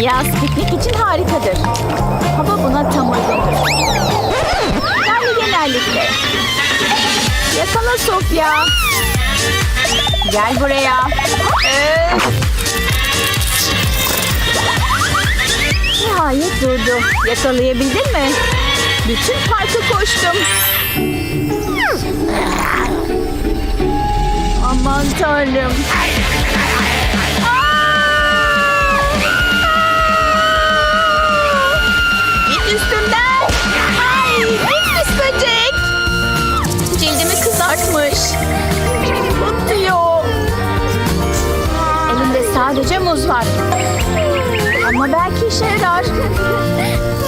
Yaz piknik için harikadır. Hava buna tam uygundur. Yani genellikle. Yakala Sofya. Gel buraya. Öf. Nihayet durdu. Yakalayabildin mi? Bütün parkı koştum. Aman tanrım. Üstümden. Ay pis böcek. Cildimi kızartmış. Batıyor. Elimde sadece muz var. Ama belki işe yarar.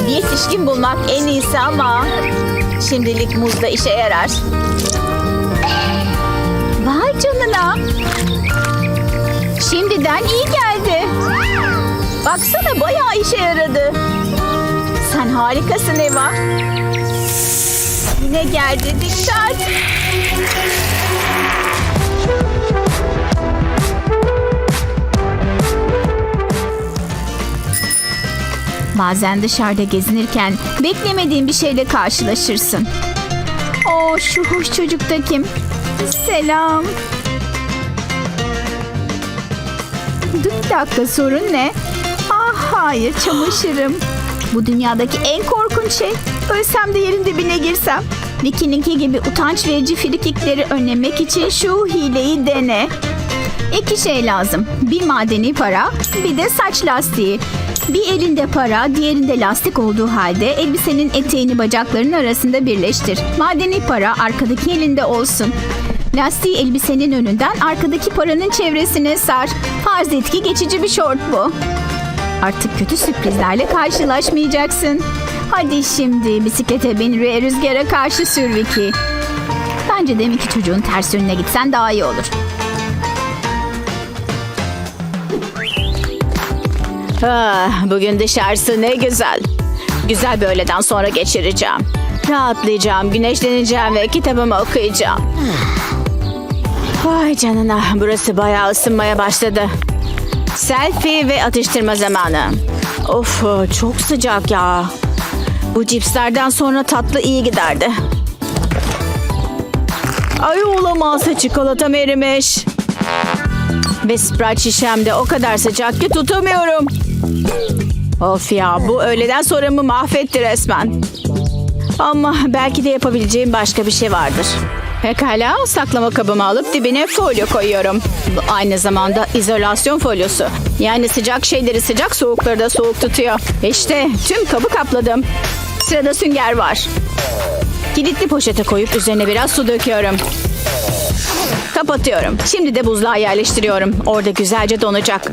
Yetişkin bulmak en iyisi ama şimdilik muz da işe yarar. Vay canına. Şimdiden iyi geldi. Baksana bayağı işe yaradı. Sen harikasın Eva. Yine geldi dikkat. Bazen dışarıda gezinirken beklemediğin bir şeyle karşılaşırsın. Oo şu hoş çocuk da kim? Selam. Dur bir dakika sorun ne? Ah hayır çamaşırım. Bu dünyadaki en korkunç şey. Ölsem de yerin dibine girsem. Vicky'ninki gibi utanç verici frikikleri önlemek için şu hileyi dene. İki şey lazım. Bir madeni para, bir de saç lastiği. Bir elinde para, diğerinde lastik olduğu halde elbisenin eteğini bacaklarının arasında birleştir. Madeni para arkadaki elinde olsun. Lastiği elbisenin önünden arkadaki paranın çevresine sar. Farz et ki geçici bir şort bu. Artık kötü sürprizlerle karşılaşmayacaksın. Hadi şimdi bisiklete bin ve rüzgara karşı sür Vicky. Bence deminki çocuğun ters yönüne gitsen daha iyi olur. Ah, bugün dışarısı ne güzel. Güzel bir öğleden sonra geçireceğim. Rahatlayacağım, güneşleneceğim ve kitabımı okuyacağım. Vay canına, burası bayağı ısınmaya başladı. Selfie ve atıştırma zamanı. Of, çok sıcak ya. Bu cipslerden sonra tatlı iyi giderdi. Ay olamaz, çikolatam erimiş. Ve Sprite şişem de o kadar sıcak ki tutamıyorum. Of ya bu öğleden sonramı mahvetti resmen. Ama belki de yapabileceğim başka bir şey vardır. Pekala saklama kabımı alıp dibine folyo koyuyorum. Aynı zamanda izolasyon folyosu. Yani sıcak şeyleri sıcak soğukları da soğuk tutuyor. İşte tüm kabı kapladım. Sırada sünger var. Kilitli poşete koyup üzerine biraz su döküyorum. Kapatıyorum. Şimdi de buzluğa yerleştiriyorum. Orada güzelce donacak.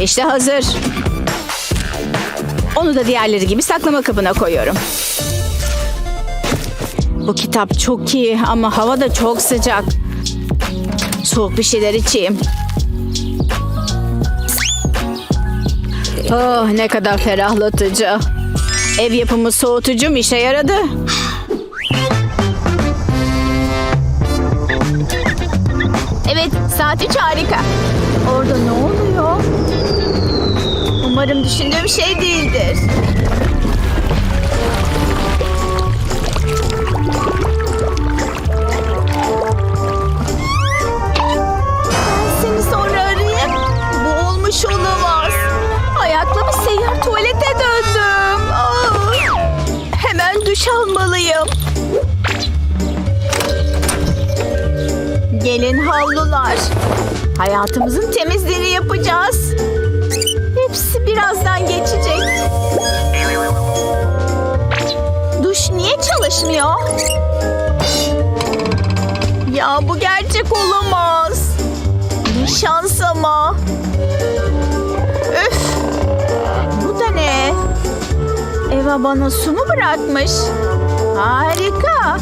İşte hazır. Onu da diğerleri gibi saklama kabına koyuyorum. Bu kitap çok iyi ama hava da çok sıcak. Soğuk bir şeyler içeyim. Oh ne kadar ferahlatıcı. Ev yapımı soğutucum işe yaradı. Evet, saat 3 harika. Orada ne oluyor? Umarım düşündüğüm şey değildir. Hayatımızın temizliğini yapacağız. Hepsi birazdan geçecek. Duş niye çalışmıyor? Ya bu gerçek olamaz. Ne şans ama. Öf. Bu da ne? Eva bana su mu bırakmış? Harika.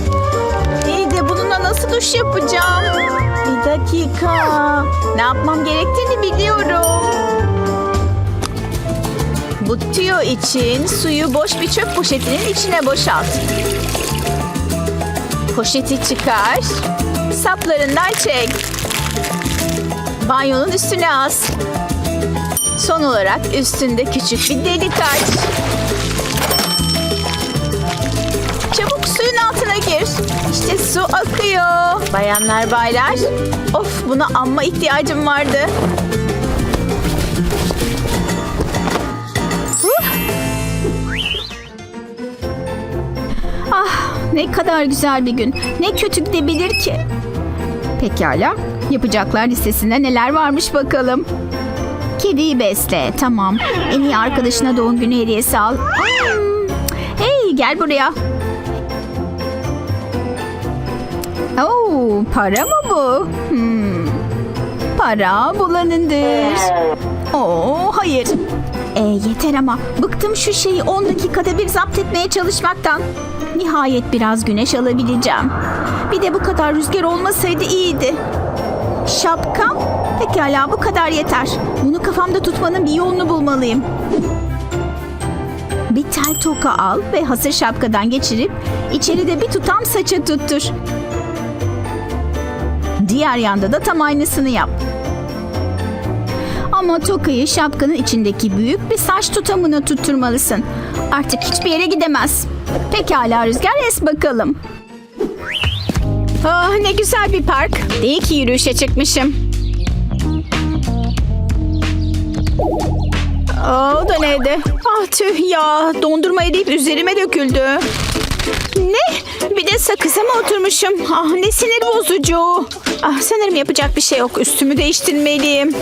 Nasıl duş yapacağım? Bir dakika. Ne yapmam gerektiğini biliyorum. Bu tüyo için suyu boş bir çöp poşetinin içine boşalt. Poşeti çıkar. Saplarından çek. banyonun üstüne as. Son olarak üstünde küçük bir delik aç. İşte su akıyor. Bayanlar baylar. Of buna amma ihtiyacım vardı. Ah ne kadar güzel bir gün. Ne kötü gidebilir ki? Pekala. Yapacaklar listesinde neler varmış bakalım. Kediyi besle. Tamam. En iyi arkadaşına doğum günü hediyesi al. Hmm. Hey gel buraya. Para mı bu? Hmm. Para bulanındır. Oo, hayır. E, yeter ama bıktım şu şeyi 10 dakikada bir zapt etmeye çalışmaktan. Nihayet biraz güneş alabileceğim. Bir de bu kadar rüzgar olmasaydı iyiydi. Şapkam? Pekala bu kadar yeter. Bunu kafamda tutmanın bir yolunu bulmalıyım. Bir tel toka al ve hazır şapkadan geçirip içeride bir tutam saça tuttur. Diğer yanda da tam aynısını yap. Ama tokayı şapkanın içindeki büyük bir saç tutamına tutturmalısın. Artık hiçbir yere gidemez. Pekala Rüzgar es bakalım. Ah ne güzel bir park. İyi ki yürüyüşe çıkmışım. Aa, o da neydi? Ah tüh ya. Dondurma eriyip üzerime döküldü. Ne? Bir de sakıza mı oturmuşum? Ah ne sinir bozucu. Ah sanırım yapacak bir şey yok. Üstümü değiştirmeliyim.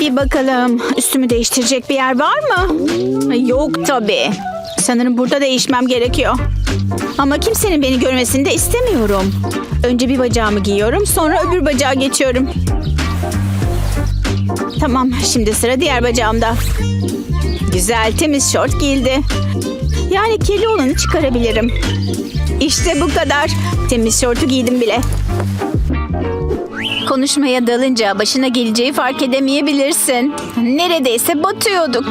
Bir bakalım. Üstümü değiştirecek bir yer var mı? Yok tabii. Sanırım burada değişmem gerekiyor. Ama kimsenin beni görmesini de istemiyorum. Önce bir bacağımı giyiyorum, sonra öbür bacağa geçiyorum. Tamam, şimdi sıra diğer bacağımda. Güzel, temiz şort giyildi. Yani kirli olanı çıkarabilirim. İşte bu kadar. Temiz şortu giydim bile. Konuşmaya dalınca başına geleceği fark edemeyebilirsin. Neredeyse batıyorduk.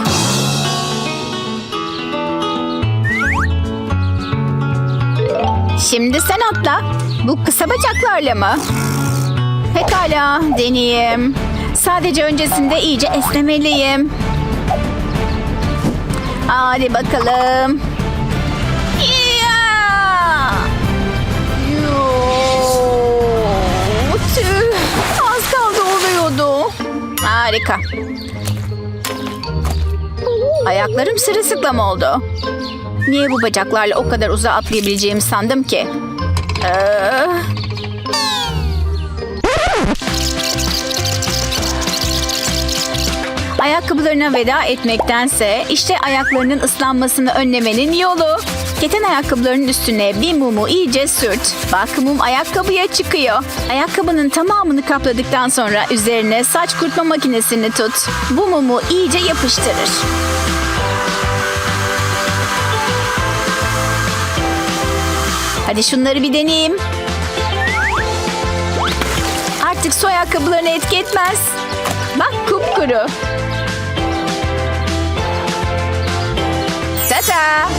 Şimdi sen atla. Bu kısa bacaklarla mı? Pekala deneyeyim. Sadece öncesinde iyice esnemeliyim. Hadi bakalım. Harika. Ayaklarım sırılsıklam oldu. Niye bu bacaklarla o kadar uzağa atlayabileceğimi sandım ki? Ee, Ayakkabılarına veda etmektense işte ayaklarının ıslanmasını önlemenin yolu. Keten ayakkabılarının üstüne bir mumu iyice sürt. Bak mum ayakkabıya çıkıyor. Ayakkabının tamamını kapladıktan sonra üzerine saç kurutma makinesini tut. Bu mumu iyice yapıştırır. Hadi şunları bir deneyeyim. Artık su ayakkabılarını etki etmez. Bak kupkuru. Tata.